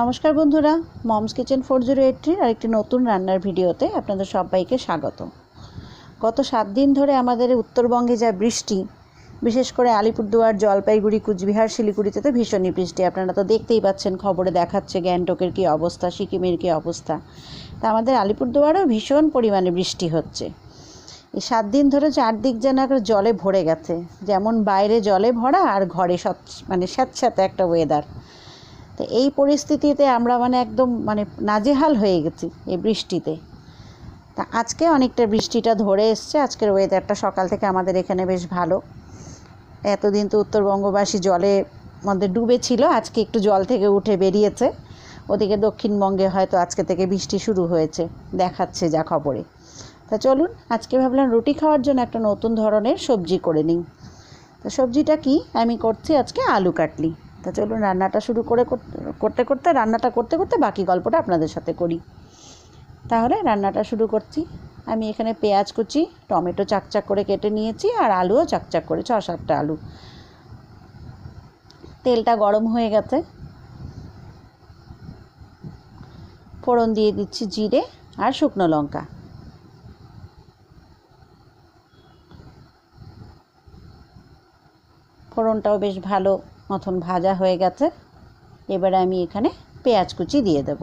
নমস্কার বন্ধুরা, mom's kitchen four zero eight থ্রির আরেকটি নতুন রান্নার ভিডিওতে আপনাদের সবাইকে স্বাগত। গত সাত দিন ধরে আমাদের উত্তরবঙ্গে যা বৃষ্টি, বিশেষ করে আলিপুরদুয়ার, জলপাইগুড়ি, কুচবিহার, শিলিগুড়িতে তো ভীষণই বৃষ্টি। আপনারা তো দেখতেই পাচ্ছেন, খবরে দেখাচ্ছে গ্যাংটকের কী অবস্থা, সিকিমের কী অবস্থা। তা আমাদের আলিপুরদুয়ারেও ভীষণ পরিমাণে বৃষ্টি হচ্ছে। এই সাত দিন ধরে চারদিক যেন জলে ভরে গেছে। যেমন বাইরে জলে ভরা আর ঘরে সৎ মানে স্যাঁতস্যাঁতে একটা ওয়েদার তো এই পরিস্থিতিতে আমরা মানে একদম মানে নাজেহাল হয়ে গেছি এই বৃষ্টিতে। তা আজকে অনেকটা বৃষ্টিটা ধরে এসছে, আজকের ওয়েদারটা সকাল থেকে আমাদের এখানে বেশ ভালো। এতদিন তো উত্তরবঙ্গবাসী জলে মধ্যে ডুবে ছিল আজকে একটু জল থেকে উঠে বেরিয়েছে। ওদিকে দক্ষিণবঙ্গে হয়তো আজকে থেকে বৃষ্টি শুরু হয়েছে, দেখাচ্ছে যা খবরে। তা চলুন, আজকে ভাবলাম রুটি খাওয়ার জন্য একটা নতুন ধরনের সবজি করে নিই। তো সবজিটা কি? আমি করছি আজকে আলু কাটলি। তা চলুন রান্নাটা শুরু করে করতে করতে, রান্নাটা করতে করতে বাকি গল্পটা আপনাদের সাথে করি। তাহলে রান্নাটা শুরু করছি। আমি এখানে পেঁয়াজ কুচি, টমেটো চাকচাক করে কেটে নিয়েছি আর আলুও চাকচাক করে, ছ সাতটা আলু। তেলটা গরম হয়ে গেছে। ফোড়ন দিয়ে দিচ্ছি জিরে আর শুকনো লঙ্কা। ফোড়নটাও বেশ ভালো মতন ভাজা হয়ে গেছে। এবারে আমি এখানে পেঁয়াজ কুচি দিয়ে দেব।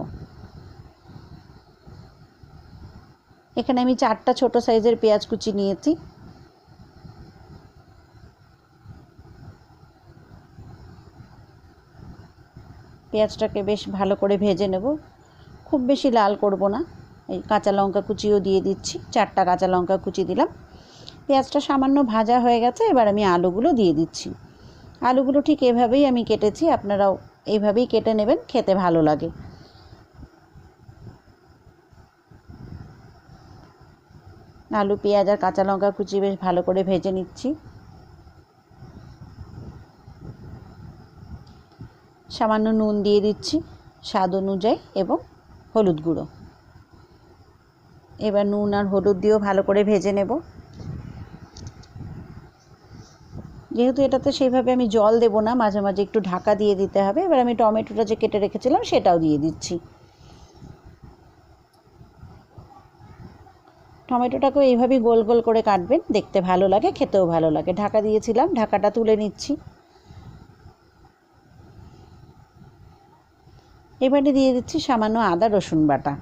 এখানে আমি চারটা ছোট সাইজের পেঁয়াজ কুচি নিয়েছি। পেঁয়াজটাকে বেশ ভালো করে ভেজে নেব। খুব বেশি লাল করব না। এই কাঁচা লঙ্কা কুচিও দিয়ে দিচ্ছি। চারটা কাঁচা লঙ্কা কুচি দিলাম। পেঁয়াজটা সামান্য ভাজা হয়ে গেছে। এবার আমি আলুগুলো দিয়ে দিচ্ছি। আলুগুলো ঠিক এভাবেই আমি কেটেছি, আপনারাও এইভাবেই কেটে নেবেন, খেতে ভালো লাগে। আলু, পেঁয়াজ আর কাঁচা লঙ্কা কুচি বেশ ভালো করে ভেজে নিচ্ছি। সামান্য নুন দিয়ে দিচ্ছি স্বাদ অনুযায়ী এবং হলুদ গুঁড়ো। এবার নুন আর হলুদ দিয়েও ভালো করে ভেজে নেব। যেহেতু এটাতে সেইভাবে আমি জল দেবো না, মাঝে মাঝে একটু ঢাকা দিয়ে দিতে হবে। এবার আমি টমেটোটা যে কেটে রেখেছিলাম সেটাও দিয়ে দিচ্ছি। টমেটোটাকেও এইভাবেই গোল গোল করে কাটবেন, দেখতে ভালো লাগে, খেতেও ভালো লাগে। ঢাকা দিয়েছিলাম, ঢাকাটা তুলে নিচ্ছি। এবারে দিয়ে দিচ্ছি সামান্য আদা, রসুন বাটা।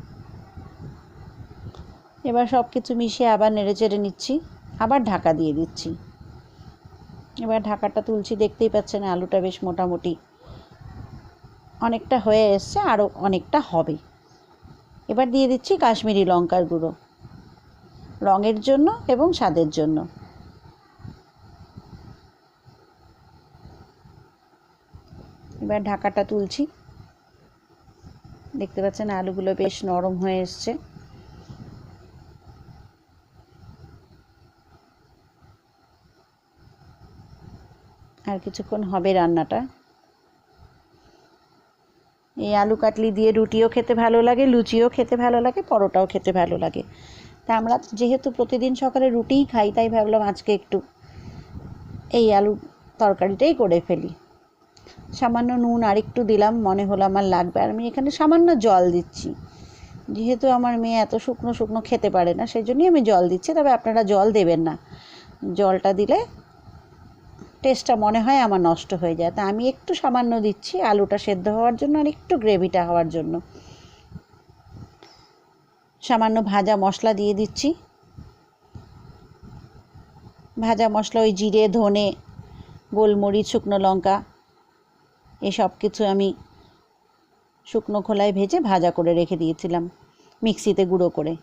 এবার সব কিছু মিশিয়ে আবার নেড়ে চেড়ে নিচ্ছি, আবার ঢাকা দিয়ে দিচ্ছি। এবার ঢাকাটা তুলছি, দেখতেই পাচ্ছেন আলুটা বেশ মোটামুটি। অনেকটা হয়ে এসছে আরও অনেকটা হবে। এবার দিয়ে দিচ্ছি কাশ্মীরি লঙ্কার গুঁড়ো। রঙের জন্য এবং স্বাদের জন্য। এবার ঢাকাটা তুলছি। দেখতে পাচ্ছেন আলুগুলো বেশ নরম হয়ে এসছে। আর কিছুক্ষণ হবে রান্নাটা। এই আলু কাটলি দিয়ে রুটিও খেতে ভালো লাগে, লুচিও খেতে ভালো লাগে, পরোটাও খেতে ভালো লাগে। তা আমরা যেহেতু প্রতিদিন সকালে রুটিই খাই, তাই ভাবলাম আজকে একটু এই আলু তরকারিটাই করে ফেলি। সামান্য নুন আর একটু দিলাম, মনে হলো আমার লাগবে। আর আমি এখানে সামান্য জল দিচ্ছি। যেহেতু আমার মেয়ে এত শুকনো শুকনো খেতে পারে না, সেই জন্যই আমি জল দিচ্ছি। তবে আপনারা জল দেবেন না। জলটা দিলে টেস্টটা মনে হয় আমার নষ্ট হয়ে যায়। তা আমি একটু সামান্য দিচ্ছি, আলুটা সেদ্ধ হওয়ার জন্য আর একটু গ্রেভিটা হওয়ার জন্য। সামান্য ভাজা মশলা দিয়ে দিচ্ছি। ভাজা মশলা, ওই জিরে, ধনে, গোলমরিচ, শুকনো লঙ্কা, এসব কিছু আমি শুকনো খোলায় ভেজে ভাজা করে রেখে দিয়েছিলাম, মিক্সিতে গুঁড়ো করে।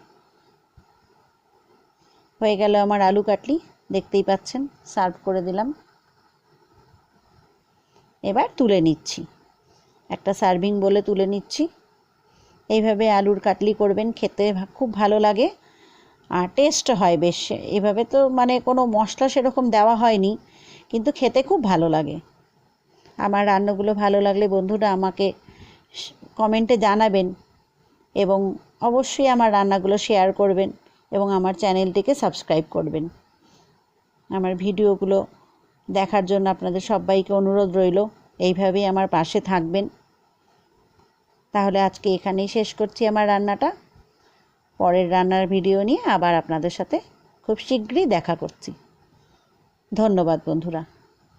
হয়ে গেল আমার আলু কাটলি, দেখতেই পাচ্ছেন, সার্ভ করে দিলাম। এবার তুলে নিচ্ছি। একটা সার্ভিং বলে তুলে নিচ্ছি। এইভাবে আলুর কাটলি করবেন, খেতে খুব ভালো লাগে। আর টেস্ট হয় বেশ। এভাবে তো মানে কোনো মশলা সেরকম দেওয়া হয়নি, কিন্তু খেতে খুব ভালো লাগে। আমার রান্নাগুলো ভালো লাগলে বন্ধুরা আমাকে কমেন্টে জানাবেন এবং অবশ্যই আমার রান্নাগুলো শেয়ার করবেন এবং আমার চ্যানেলটিকে সাবস্ক্রাইব করবেন। আমার ভিডিওগুলো দেখার জন্য আপনাদের সবাইকে অনুরোধ রইল। এইভাবেই আমার পাশে থাকবেন। তাহলে আজকে এখানেই শেষ করছি আমার রান্নাটা। পরের রান্নার ভিডিও নিয়ে আবার আপনাদের সাথে খুব শীঘ্রই দেখা করছি। ধন্যবাদ বন্ধুরা।